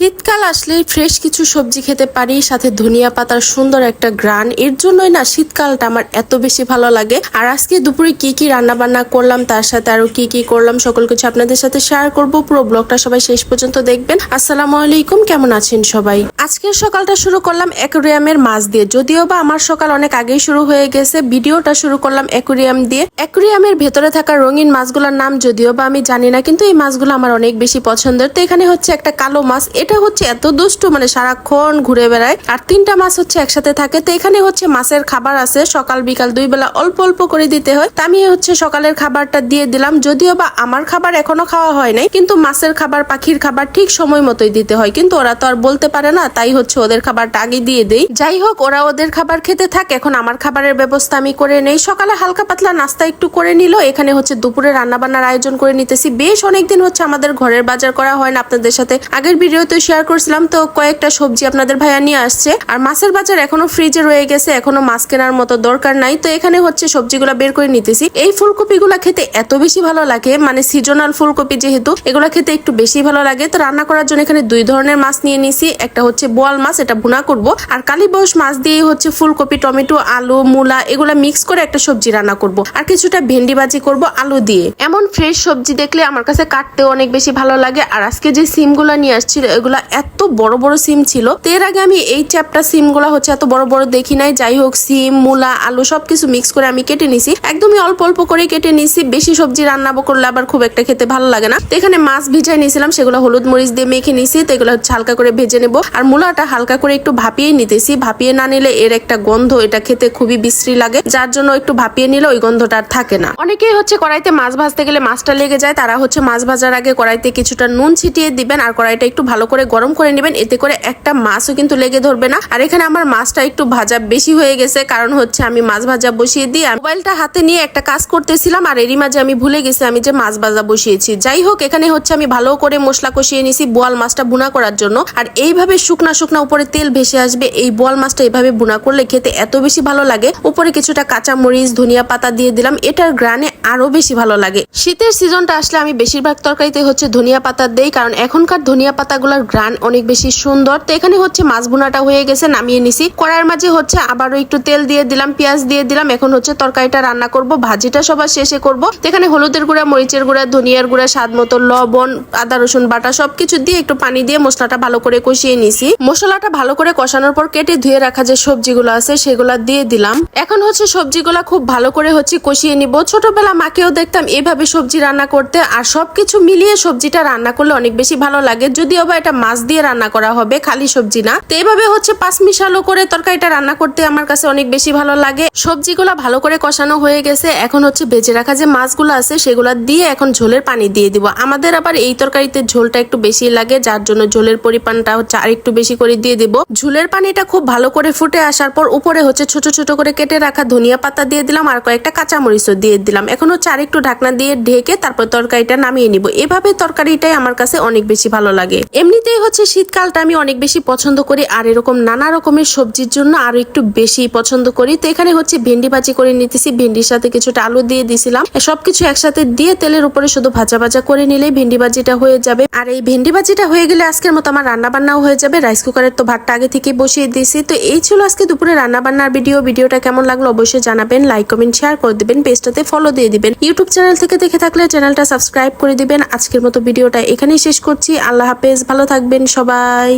শীতকাল আসলেই ফ্রেশ কিছু সবজি খেতে পারি, সাথে ধনিয়া পাতার সুন্দর একটা গ্রান এর জন্যই না শীতকালটা আমার এত বেশি ভালো লাগে। আর আজকে দুপুরে কি কি রান্না বান্না করলাম, তার সাথে আরও কি কি করলাম, সকল কিছু আপনাদের সাথে শেয়ার করব। পুরো ব্লগটা সবাই শেষ পর্যন্ত দেখবেন। আসসালামু আলাইকুম, কেমন আছেন সবাই? আজকের সকালটা শুরু করলাম অ্যাকোরিয়ামের মাছ দিয়ে। যদিও বা আমার সকাল অনেক আগেই শুরু হয়ে গেছে, ভিডিওটা শুরু করলাম অ্যাকোরিয়াম দিয়ে। অ্যাকোরিয়ামের ভেতরে থাকা রঙিন মাছগুলোর নাম যদিও বা আমি জানি না, কিন্তু এই মাছগুলো আমার অনেক বেশি পছন্দের। তো এখানে হচ্ছে একটা কালো মাছ এটা হচ্ছে এত দুষ্টু মানে সারাক্ষণ ঘুরে বেড়ায়। আর তিনটা মাছ হচ্ছে একসাথে থাকে। তো এখানে হচ্ছে মাছের খাবার আছে। সকাল, বিকাল দুই বেলা অল্প অল্প করে দিতে হয়। তা আমি হচ্ছে সকালের খাবারটা দিয়ে দিলাম। যদিও বা আমার খাবার এখনও খাওয়া হয় নাই, কিন্তু মাছের খাবার, পাখির খাবার ঠিক সময় মতোই দিতে হয়। কিন্তু ওরা তো আর বলতে পারে না, তাই হচ্ছে ওদের খাবারটা আগে দিয়ে দেই। যাই হোক, ওরা ওদের খাবার খেতে থাক। এখন আমার খাবারের ব্যবস্থা আমি করে নেই। সকালে হালকা পাতলা নাস্তা একটু করে নিল। এখানে হচ্ছে দুপুরে রান্না বান্নার আয়োজন করে নিতেছি। বেশ অনেকদিন হচ্ছে আমাদের ঘরের বাজার করা হয় না আপনাদের সাথে। আগের ভিডিওতে শেয়ার করছিলাম, তো কয়েকটা সবজি আপনাদের ভাইয়া নিয়ে আসছে। আর মাছের বাজার এখনও ফ্রিজে রয়ে গেছে, এখনও মাছ কেনার মতো দরকার নাই। তো এখানে হচ্ছে সবজিগুলো বের করে নিতেছি। এই ফুলকপিগুলো খেতে এত বেশি ভালো লাগে মানে সিজনাল ফুলকপি যেহেতু, এগুলো খেতে একটু বেশি ভালো লাগে। তো রান্না করার জন্য এখানে দুই ধরনের মাছ নিয়ে নিছি। একটা হচ্ছে বোয়াল মাছ, এটা ভুনা করব। আর কালীবস মাছ দিয়ে হচ্ছে ফুলকপি, টমেটো, আলু, মূলা, এগুলা মিক্স করে একটা সবজি রান্না করব। আর কিছুটা ভেন্ডি ভাজি করব আলু দিয়ে। এমন ফ্রেশ সবজি দেখলে আমার কাছে কাটতেও অনেক বেশি ভালো লাগে। আর আজকে যে সিমগুলো নিয়ে আসছিল, এগুলা এত বড় বড় সিম ছিল। এর আগে আমি এই চ্যাপটা সিমগুলা হচ্ছে এত বড় বড় দেখি নাই। যাই হোক, সিম, মূলা, আলু সবকিছু মিক্স করে আমি কেটে নিছি। একদমই অল্প অল্প করে কেটে নিছি। বেশি সবজি রান্না করলে আবার খুব একটা খেতে ভালো লাগে না। এখানে মাছ ভিজাই নিয়েছিলাম, সেগুলো হলুদ মরিচ দিয়ে মেখে নিছি। তো এগুলো হচ্ছে হালকা করে ভেজে নেব। আর মূলাটা হালকা করে একটু ভাপিয়ে নিতেছি। ভাপিয়ে না নিলে এর একটা গন্ধ, এটা খেতে খুবই বিশ্রী লাগে। যার জন্য একটু ভাপিয়ে নিলে ওই গন্ধটা আর থাকে না। অনেকেই হচ্ছে কড়াইতে মাছ ভাজতে গেলে মাছটা লেগে যায়। তারা হচ্ছে মাছ ভাজার আগে কড়াইতে কিছুটা নুন ছিটিয়ে দিবেন। আর কড়াইটা একটু ভালো করে গরম করে নেবেন, এতে করে একটা মাছও কিন্তু লেগে ধরবে না। আর এখানে আমার মাছটা একটু ভাজা বেশি হয়ে গেছে, কারণ হচ্ছে আমি মাছ ভাজা বসিয়ে দিয়ে মোবাইলটা হাতে নিয়ে একটা কাজ করতেছিলাম, আর এরই মাঝে আমি ভুলে গেছি আমি যে মাছ ভাজা বসিয়েছি। যাই হোক, এখানে হচ্ছে আমি ভালো করে মশলা কষিয়ে নিছি বোয়াল মাছটা বুনা করার জন্য। আর এইভাবে শুকনা শুকনা উপরে তেল ভেসে আসবে, এই বোয়াল মাছটা এইভাবে বুনা করলে খেতে এত বেশি ভালো লাগে। উপরে কিছুটা কাঁচা মরিচ ধনিয়া পাতা দিয়ে দিলাম, এটার গ্রানে আরও বেশি ভালো লাগে। শীতের সিজনটা আসলে আমি বেশিরভাগ তরকারিতে হচ্ছে ধনিয়া পাতা দেই, কারণ এখনকার ধনিয়া পাতাগুলোর গ্রান অনেক বেশি সুন্দর। তো এখানে হচ্ছে মাছ বোনাটা হয়ে গেছে, নামিয়ে নিছি। কড়াইয়ের মাঝে হচ্ছে আবারও একটু তেল দিয়ে দিলাম, পেঁয়াজ দিয়ে দিলাম। এখন হচ্ছে তরকারিটা রান্না করব, ভাজিটা সবার শেষে করব। এখানে হলুদের গুঁড়া, মরিচের গুঁড়া, ধনিয়ার গুঁড়া, স্বাদ মতো লবণ, আদা, রসুন বাটা সবকিছু দিয়ে একটু পানি দিয়ে মশলাটা ভালো করে কষিয়ে নিছি। মশলাটা ভালো করে কষানোর পর কেটে ধুয়ে রাখা যে সবজিগুলো আছে সেগুলো দিয়ে দিলাম। এখন হচ্ছে সবজিগুলা খুব ভালো করে হচ্ছে কষিয়ে নিব। ছোটবেলা মাকেও দেখতাম এভাবে সবজি রান্না করতে, আর সবকিছু মিলিয়ে সবজিটা রান্না করলে অনেক বেশি ভালো লাগে। যদিও বা এটা মাছ দিয়ে রান্না করা হবে, খালি সবজি না। তো এইভাবে হচ্ছে পাঁচ মিশালো করে তরকারিটা রান্না করতে আমার কাছে অনেক বেশি ভালো লাগে। সবজিগুলা ভালো করে কষানো হয়ে গেছে। এখন হচ্ছে বেজে রাখা যে মাছগুলো আছে সেগুলা দিয়ে এখন ঝোলের পানি দিয়ে দিব। আমাদের আবার এই তরকারিতে ঝোলটা একটু বেশি লাগে, যার জন্য ঝোলের পরিমাণটা হচ্ছে আর একটু বেশি করে দিয়ে দিব। ঝোলের পানিটা খুব ভালো করে ফুটে আসার পর উপরে হচ্ছে ছোট ছোট করে কেটে রাখা ধনিয়া পাতা দিয়ে দিলাম আর কয়েকটা কাঁচামরিচও দিয়ে দিলাম। এখন হচ্ছে আর একটু ঢাকনা দিয়ে ঢেকে তারপর তরকারিটা নামিয়ে নিব। এভাবে তরকারিটাই আমার কাছে অনেক বেশি ভালো লাগে। এমনিতেই হচ্ছে শীতকালটা আমি অনেক বেশি পছন্দ করি, আর এরকম নানা রকমের সবজির জন্য আরও একটু বেশি পছন্দ করি। তো এখানে হচ্ছে ভেন্ডি ভাজি করে নিতেছি, ভেন্ডির সাথে কিছুটা আলু দিয়ে দিছিলাম। সবকিছু একসাথে দিয়ে তেলের উপরে শুধু ভাজা ভাজা করে নিলেই ভেন্ডি ভাজিটা হয়ে যাবে। আর এই ভেন্ডি ভাজিটা হয়ে গেলে আজকের মতো আমার রান্না বান্নাও হয়ে যাবে। রাইস কুকারের তো ভাতটা আগে থেকে বসিয়ে দিয়েছি। তো এই ছিল আজকে দুপুরে রান্না বান্নার ভিডিও। ভিডিওটা কেমন লাগল অবশ্যই জানাবেন, লাইক, কমেন্ট, শেয়ার করে দিবেন, পেজটাতে ফলো দিয়ে দিবেন। ইউটিউব চ্যানেল থেকে দেখে থাকলে চ্যানেলটা সাবস্ক্রাইব করে দিবেন। আজকের মতো ভিডিওটা এখানেই শেষ করছি। আল্লাহ হাফেজ, ভালো থাকবেন সবাই।